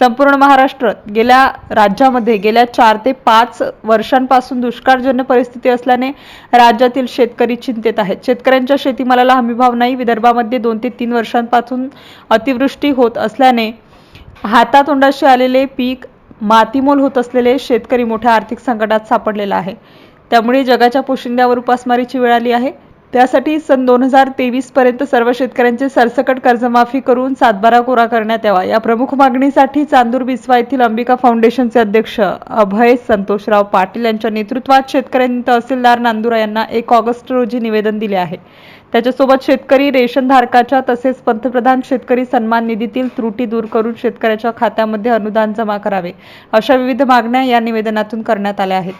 संपूर्ण महाराष्ट्रात गेल्या राज्यामध्ये गेल्या चार ते पाच वर्षांपासून दुष्काळजन्य परिस्थिती असल्याने राज्यातील शेतकरी चिंतेत आहेत. शेतकऱ्यांच्या शेतीमालाला हमीभाव नाही. विदर्भामध्ये दोन ते तीन वर्षांपासून अतिवृष्टी होत असल्याने हातातोंडाशी आलेले पीक मातीमोल होत असलेले शेतकरी मोठ्या आर्थिक संकटात सापडलेला आहे. त्यामुळे जगाच्या पोशिंद्यावर उपासमारीची वेळ आली आहे. त्यासाठी सन दोन हजार तेवीस पर्यंत सर्व शेतकऱ्यांचे सरसकट कर्जमाफी करून सातबारा कोरा करण्यात यावा. या प्रमुख मागणीसाठी चांदूर बिस्वा येथील अंबिका फाउंडेशनचे अध्यक्ष अभय संतोषराव पाटील यांच्या नेतृत्वात शेतकऱ्यांनी तहसीलदार नांदुरा यांना एक ऑगस्ट रोजी निवेदन दिले आहे. त्याच्यासोबत शेतकरी रेशनधारकाच्या तसेच पंतप्रधान शेतकरी सन्मान निधीतील त्रुटी दूर करून शेतकऱ्याच्या खात्यामध्ये अनुदान जमा करावे अशा विविध मागण्या या निवेदनातून करण्यात आल्या आहेत.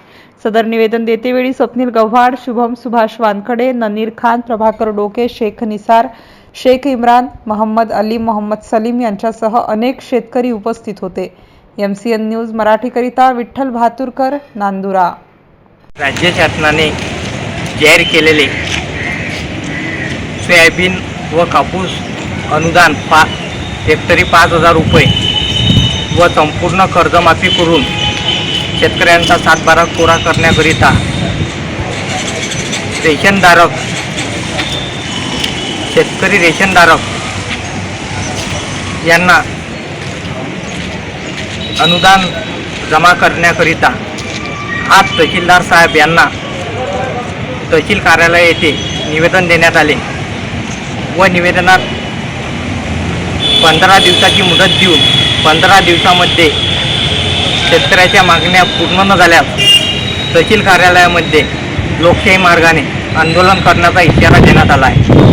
सदर निवेदन देतेवेळी स्वप्नील गव्हाड शुभम सुभाष वानखडे ननीर खान प्रभाकर डोके शेख निसार शेख इम्रान मोहम्मद अली मोहम्मद सलीम यांच्यासह अनेक शेतकरी उपस्थित होते. एम सी एन न्यूज मराठीकरिता विठ्ठल भातुरकर नांदुरा. राज्य शासनाने जाहीर केलेले सोयाबीन व कापूस अनुदान पा हेक्टरी पाच हजार रुपये व संपूर्ण कर्जमाफी करून शेतकऱ्यांचा सातबारा कोरा करण्याकरिता रेशनधारक शेतकरी रेशनधारक यांना अनुदान जमा करण्याकरिता आज तहसीलदार साहेब यांना तहसील कार्यालय येथे निवेदन देण्यात आले. व निवेदनात पंधरा दिवसाची मुदत देऊन पंधरा दिवसामध्ये शेतकऱ्याच्या मागण्या पूर्ण न झाल्यास तहसील कार्यालयामध्ये लोकशाही मार्गाने आंदोलन करण्याचा इशारा देण्यात आला आहे.